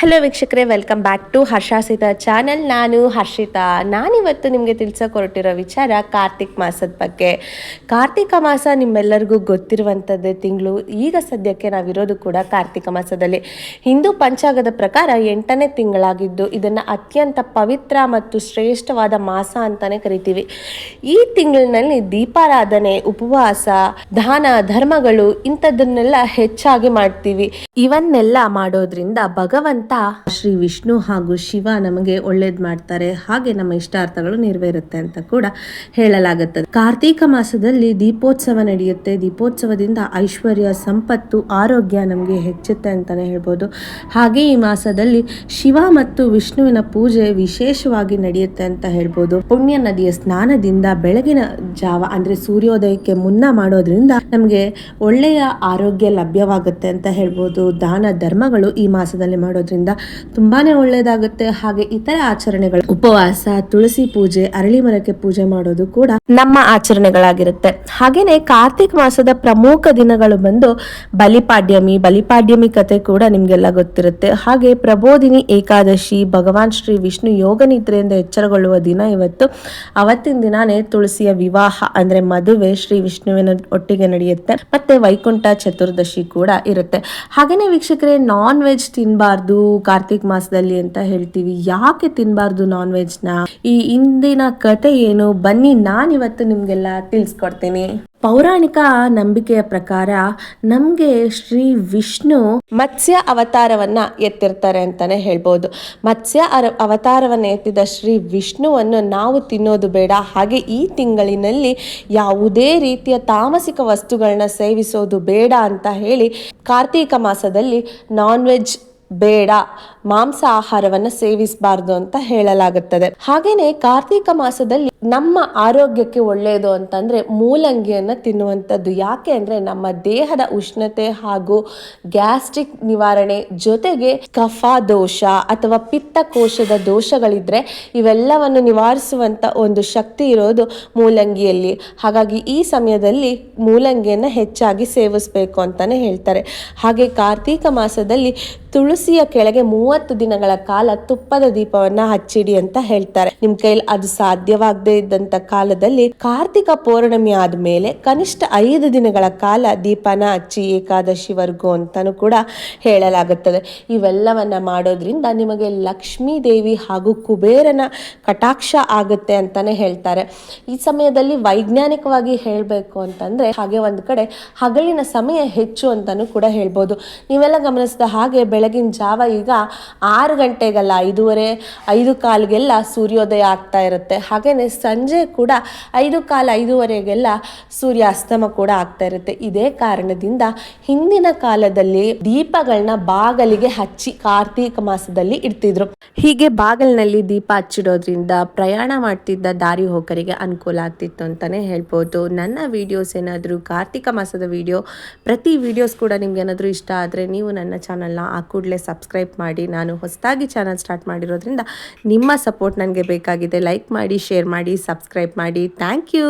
Hello ವೀಕ್ಷಕರೇ. Welcome back to ಹರ್ಷಾಸಿತ channel ನಾನು ಹರ್ಷಿತಾ. ನಾನಿವತ್ತು ನಿಮಗೆ ತಿಳ್ಸೋಕೆ ಹೊರಟಿರೋ ವಿಚಾರ ಕಾರ್ತಿಕ್ ಮಾಸದ ಬಗ್ಗೆ. ಕಾರ್ತಿಕ ಮಾಸ ನಿಮ್ಮೆಲ್ಲರಿಗೂ ಗೊತ್ತಿರುವಂಥದ್ದೇ ತಿಂಗಳು. ಈಗ ಸದ್ಯಕ್ಕೆ ನಾವಿರೋದು ಕೂಡ ಕಾರ್ತಿಕ ಮಾಸದಲ್ಲಿ. ಹಿಂದೂ ಪಂಚಾಂಗದ ಪ್ರಕಾರ ಎಂಟನೇ ತಿಂಗಳಾಗಿದ್ದು, ಇದನ್ನು ಅತ್ಯಂತ ಪವಿತ್ರ ಮತ್ತು ಶ್ರೇಷ್ಠವಾದ ಮಾಸ ಅಂತಲೇ ಕರಿತೀವಿ. ಈ ತಿಂಗಳಿನಲ್ಲಿ ದೀಪಾರಾಧನೆ, ಉಪವಾಸ, ದಾನ, ಧರ್ಮಗಳು ಇಂಥದ್ದನ್ನೆಲ್ಲ ಹೆಚ್ಚಾಗಿ ಮಾಡ್ತೀವಿ. ಇವನ್ನೆಲ್ಲ ಮಾಡೋದ್ರಿಂದ ಭಗವಂತ ಶ್ರೀ ವಿಷ್ಣು ಹಾಗೂ ಶಿವ ನಮಗೆ ಒಳ್ಳೇದ್ ಮಾಡ್ತಾರೆ. ಹಾಗೆ ನಮ್ಮ ಇಷ್ಟಾರ್ಥಗಳು ನೆರವೇರುತ್ತೆ ಅಂತ ಕೂಡ ಹೇಳಲಾಗುತ್ತದೆ. ಕಾರ್ತೀಕ ಮಾಸದಲ್ಲಿ ದೀಪೋತ್ಸವ ನಡೆಯುತ್ತೆ. ದೀಪೋತ್ಸವದಿಂದ ಐಶ್ವರ್ಯ, ಸಂಪತ್ತು, ಆರೋಗ್ಯ ನಮಗೆ ಹೆಚ್ಚುತ್ತೆ ಅಂತಾನೆ ಹೇಳ್ಬೋದು. ಹಾಗೆ ಈ ಮಾಸದಲ್ಲಿ ಶಿವ ಮತ್ತು ವಿಷ್ಣುವಿನ ಪೂಜೆ ವಿಶೇಷವಾಗಿ ನಡೆಯುತ್ತೆ ಅಂತ ಹೇಳ್ಬೋದು. ಪುಣ್ಯ ನದಿಯ ಸ್ನಾನದಿಂದ ಬೆಳಗಿನ ಜಾವ, ಅಂದ್ರೆ ಸೂರ್ಯೋದಯಕ್ಕೆ ಮುನ್ನ ಮಾಡೋದ್ರಿಂದ ನಮಗೆ ಒಳ್ಳೆಯ ಆರೋಗ್ಯ ಲಭ್ಯವಾಗುತ್ತೆ ಅಂತ ಹೇಳ್ಬೋದು. ದಾನ ಧರ್ಮಗಳು ಈ ಮಾಸದಲ್ಲಿ ಮಾಡೋದ್ರಿಂದ ತುಂಬಾನೇ ಒಳ್ಳೆಯದಾಗುತ್ತೆ ಹಾಗೆ ಇತರ ಆಚರಣೆಗಳು, ಉಪವಾಸ, ತುಳಸಿ ಪೂಜೆ, ಅರಳಿ ಮರಕ್ಕೆ ಪೂಜೆ ಮಾಡೋದು ಕೂಡ ನಮ್ಮ ಆಚರಣೆಗಳಾಗಿರುತ್ತೆ. ಹಾಗೇನೆ ಕಾರ್ತಿಕ್ ಮಾಸದ ಪ್ರಮುಖ ದಿನಗಳು ಬಂದು ಬಲಿಪಾಡ್ಯಮಿ ಬಲಿಪಾಡ್ಯಮಿ ಕತೆ ಕೂಡ ನಿಮ್ಗೆಲ್ಲ ಗೊತ್ತಿರುತ್ತೆ. ಹಾಗೆ ಪ್ರಬೋಧಿನಿ ಏಕಾದಶಿ, ಭಗವಾನ್ ಶ್ರೀ ವಿಷ್ಣು ಯೋಗ ನಿದ್ರೆಯಿಂದ ಎಚ್ಚರಗೊಳ್ಳುವ ದಿನ ಇವತ್ತು. ಅವತ್ತಿನ ದಿನಾನೇ ತುಳಸಿಯ ವಿವಾಹ, ಅಂದ್ರೆ ಮದುವೆ ಶ್ರೀ ವಿಷ್ಣುವಿನ ಒಟ್ಟಿಗೆ ನಡೆಯುತ್ತೆ. ಮತ್ತೆ ವೈಕುಂಠ ಚತುರ್ದಶಿ ಕೂಡ ಇರುತ್ತೆ. ಹಾಗೇನೆ ವೀಕ್ಷಕರೇ ನಾನ್ ವೆಜ್ ತಿನ್ಬಾರ್ದು ಕಾರ್ತಿಕ್ ಮಾಸದಲ್ಲಿ ಅಂತ ಹೇಳ್ತೀವಿ. ಯಾಕೆ ತಿನ್ಬಾರ್ದು ನಾನ್ ವೆಜ್ನ ಈ ಇಂದಿನ ಕತೆ ಏನು? ಬನ್ನಿ ನಾನಿವತ್ತು ನಿಮ್ಗೆಲ್ಲ ತಿಳಿಸ್ಕೊಡ್ತೀನಿ. ಪೌರಾಣಿಕ ನಂಬಿಕೆಯ ಪ್ರಕಾರ ನಮ್ಗೆ ಶ್ರೀ ವಿಷ್ಣು ಮತ್ಸ್ಯ ಅವತಾರವನ್ನ ಎತ್ತಿರ್ತಾರೆ ಅಂತಾನೆ ಹೇಳ್ಬೋದು. ಮತ್ಸ್ಯ ಅವತಾರವನ್ನ ಎತ್ತಿದ ಶ್ರೀ ವಿಷ್ಣುವನ್ನು ನಾವು ತಿನ್ನೋದು ಬೇಡ. ಹಾಗೆ ಈ ತಿಂಗಳಿನಲ್ಲಿ ಯಾವುದೇ ರೀತಿಯ ತಾಮಸಿಕ ವಸ್ತುಗಳನ್ನ ಸೇವಿಸೋದು ಬೇಡ ಅಂತ ಹೇಳಿ ಕಾರ್ತೀಕ ಮಾಸದಲ್ಲಿ ನಾನ್ ವೆಜ್ ಬೇಡ ಮಾಂಸ ಆಹಾರವನ್ನ ಸೇವಿಸಬಾರದು ಅಂತ ಹೇಳಲಾಗುತ್ತದೆ. ಹಾಗೇನೆ ಕಾರ್ತೀಕ ಮಾಸದಲ್ಲಿ ನಮ್ಮ ಆರೋಗ್ಯಕ್ಕೆ ಒಳ್ಳೆಯದು ಅಂತಂದ್ರೆ ಮೂಲಂಗಿಯನ್ನ ತಿನ್ನುವಂಥದ್ದು. ಯಾಕೆ ಅಂದ್ರೆ ನಮ್ಮ ದೇಹದ ಉಷ್ಣತೆ ಹಾಗೂ ಗ್ಯಾಸ್ಟ್ರಿಕ್ ನಿವಾರಣೆ ಜೊತೆಗೆ ಕಫ ದೋಷ ಅಥವಾ ಪಿತ್ತಕೋಶದ ದೋಷಗಳಿದ್ರೆ ಇವೆಲ್ಲವನ್ನು ನಿವಾರಿಸುವಂತ ಒಂದು ಶಕ್ತಿ ಇರೋದು ಮೂಲಂಗಿಯಲ್ಲಿ. ಹಾಗಾಗಿ ಈ ಸಮಯದಲ್ಲಿ ಮೂಲಂಗಿಯನ್ನ ಹೆಚ್ಚಾಗಿ ಸೇವಿಸಬೇಕು ಅಂತಾನೆ ಹೇಳ್ತಾರೆ. ಹಾಗೆ ಕಾರ್ತೀಕ ಮಾಸದಲ್ಲಿ ತುಳಸಿಯ ಕೆಳಗೆ ಮೂವತ್ತು ದಿನಗಳ ಕಾಲ ತುಪ್ಪದ ದೀಪವನ್ನ ಹಚ್ಚಿಡಿ ಅಂತ ಹೇಳ್ತಾರೆ. ನಿಮ್ ಕೈಲಿ ಅದು ಸಾಧ್ಯವಾಗದೇ ಇದ್ದಂತ ಕಾಲದಲ್ಲಿ ಕಾರ್ತಿಕ ಪೌರ್ಣಮಿ ಆದ್ಮೇಲೆ ಕನಿಷ್ಠ ಐದು ದಿನಗಳ ಕಾಲ ದೀಪನ ಹಚ್ಚಿ ಏಕಾದಶಿವರೆಗೂ ಅಂತಾನು ಕೂಡ ಹೇಳಲಾಗುತ್ತದೆ. ಇವೆಲ್ಲವನ್ನ ಮಾಡೋದ್ರಿಂದ ನಿಮಗೆ ಲಕ್ಷ್ಮೀ ದೇವಿ ಹಾಗೂ ಕುಬೇರನ ಕಟಾಕ್ಷ ಆಗುತ್ತೆ ಅಂತಾನೆ ಹೇಳ್ತಾರೆ. ಈ ಸಮಯದಲ್ಲಿ ವೈಜ್ಞಾನಿಕವಾಗಿ ಹೇಳಬೇಕು ಅಂತಂದ್ರೆ ಹಾಗೆ ಒಂದು ಕಡೆ ಹಗಲಿನ ಸಮಯ ಹೆಚ್ಚು ಅಂತಾನು ಕೂಡ ಹೇಳ್ಬೋದು. ನೀವೆಲ್ಲ ಗಮನಿಸಿದ ಹಾಗೆ ಬೆಳಗಿನ ಜಾವ ಈಗ ಆರು ಗಂಟೆಗಲ್ಲ ಐದೂವರೆ, ಐದು ಕಾಲಿಗೆಲ್ಲ ಸೂರ್ಯೋದಯ ಆಗ್ತಾ ಇರುತ್ತೆ. ಹಾಗೇ ಸಂಜೆ ಕೂಡ ಐದು ಕಾಲು ಐದೂವರೆಗೆಲ್ಲ ಸೂರ್ಯಾಸ್ತಮ ಕೂಡ ಆಗ್ತಾ ಇರುತ್ತೆ. ಇದೇ ಕಾರಣದಿಂದ ಹಿಂದಿನ ಕಾಲದಲ್ಲಿ ದೀಪಗಳನ್ನ ಬಾಗಲಿಗೆ ಹಚ್ಚಿ ಕಾರ್ತೀಕ ಮಾಸದಲ್ಲಿ ಇಡ್ತಿದ್ರು. ಹೀಗೆ ಬಾಗಲಿನಲ್ಲಿ ದೀಪ ಹಚ್ಚಿಡೋದ್ರಿಂದ ಪ್ರಯಾಣ ಮಾಡ್ತಿದ್ದ ದಾರಿ ಹೋಗರಿಗೆ ಅನುಕೂಲ ಆಗ್ತಿತ್ತು ಅಂತಾನೆ ಹೇಳ್ಬೋದು. ನನ್ನ ವಿಡಿಯೋಸ್ ಏನಾದರೂ ಕಾರ್ತಿಕ ಮಾಸದ ವಿಡಿಯೋ ಪ್ರತಿ ವಿಡಿಯೋಸ್ ಕೂಡ ನಿಮ್ಗೆ ಏನಾದರೂ ಇಷ್ಟ ಆದರೆ ನೀವು ನನ್ನ ಚಾನಲ್ನ ಆ ಕೂಡಲೇ ಸಬ್ಸ್ಕ್ರೈಬ್ ಮಾಡಿ ನಾನು ಹೊಸದಾಗಿ ಚಾನಲ್ ಸ್ಟಾರ್ಟ್ ಮಾಡಿರೋದ್ರಿಂದ ನಿಮ್ಮ ಸಪೋರ್ಟ್ ನನಗೆ ಬೇಕಾಗಿದೆ. ಲೈಕ್ ಮಾಡಿ, ಶೇರ್ ಮಾಡಿ, ಸಬ್ಸ್ಕ್ರೈಬ್ ಮಾಡಿ. Thank you.